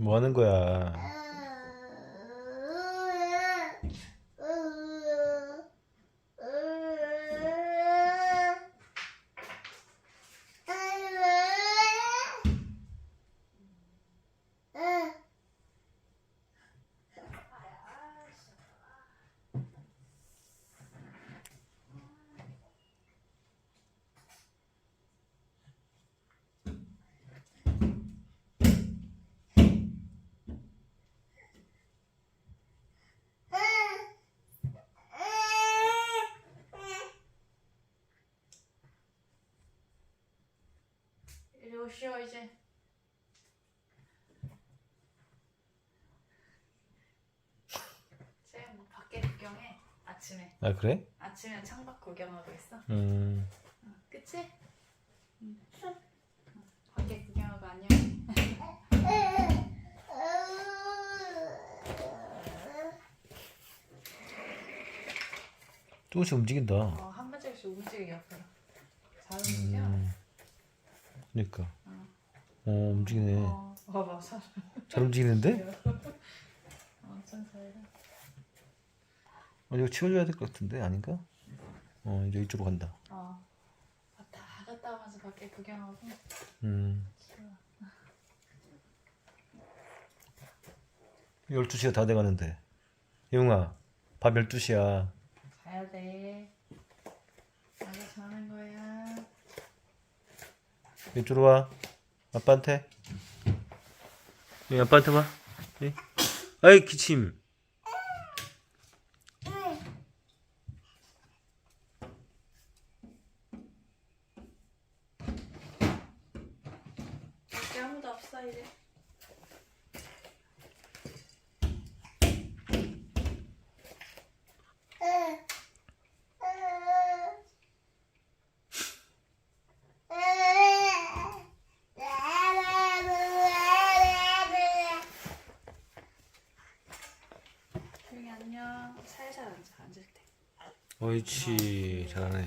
뭐 하는 거야? 오시오 이제. 쟤 뭐 밖에 구경해. 아침에. 아 그래? 아침에 창밖 구경하고 있어. 음. 그치? 응. 응. 밖에 구경하고 안녕. 조금씩 움직인다. 어, 한 발짝씩 움직여. 잘 움직여. 음. 그러니까. 어 움직이네. 어, 봐봐, 잘. 잘 움직이는데? 엄청 잘. 어 이거 치워줘야 될 것 같은데 아닌가? 어 이제 이쪽으로 간다. 어. 왔다 갔다 하면서 밖에 구경하고. 음. 좋아. 12시가 다 돼가는데. 용아, 밤 12시야. 가야 돼. 나도 자는 거야. 이쪽으로 와. 아빠한테. 여기 아빠한테 와. 여기. 아이, 기침. 아무도 없어 이제. 안녕. 살살 앉아 앉을 때. 옳지. 잘하네.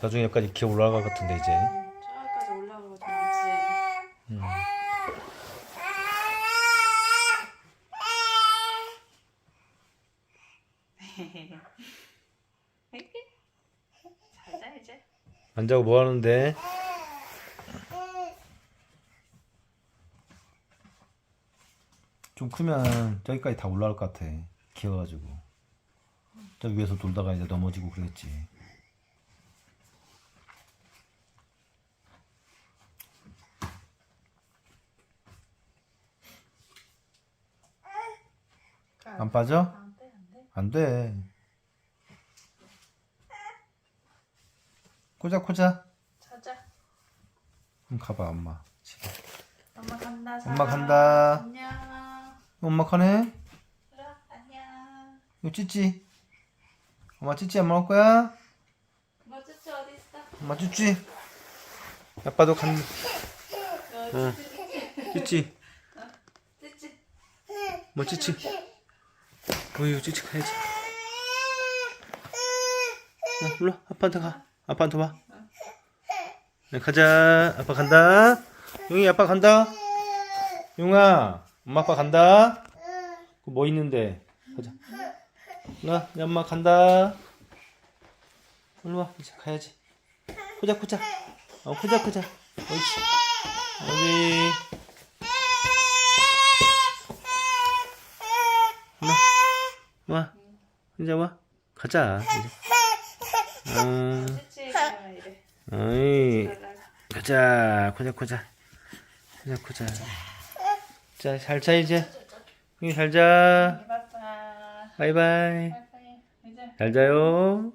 나중에 여기까지 기어 올라갈 것 같은데, 이제. 저기까지 올라가고 좀 앉지. 음. 안 자고 뭐 하는데? 좀 크면 저기까지 다 올라갈 것 같아. 기어가지고. 저기 위에서 돌다가 이제 넘어지고 그러겠지. 안 빠져? 안 돼, 안 돼. 안 돼. 꽂아, 꽂아. 그럼 가봐, 엄마. 집에. 엄마 간다. 엄마 사랑. 간다. 안녕. 엄마 가네? 그래, 안녕. 이거 찌찌. 엄마 찌찌 안 먹을 거야? 뭐 쭈쭈 어디 있어? 엄마 찌찌. 아빠도 간, 어, 응. 찌찌. 쭈쭈. 뭐 찌찌. 어휴, 찌찌 가야지. 어, 일로 와. 아빠한테 가. 아빠한테 와. 네, 가자. 아빠 간다. 용이 아빠 간다. 용아, 엄마 아빠 간다. 그뭐 있는데? 가자. 나, 내 엄마 간다. 일로 와. 이제 가야지. 코자, 코자. 어, 코자, 코자. 옳지. 여기. 와. 와. 이제 와. 가자. 이제. 이래. 어이. 가자. 코자, 코자. 코자, 코자. 자, 잘 자, 이제. 형이 잘 자. 빠빠. 바이바이. 잘 자요.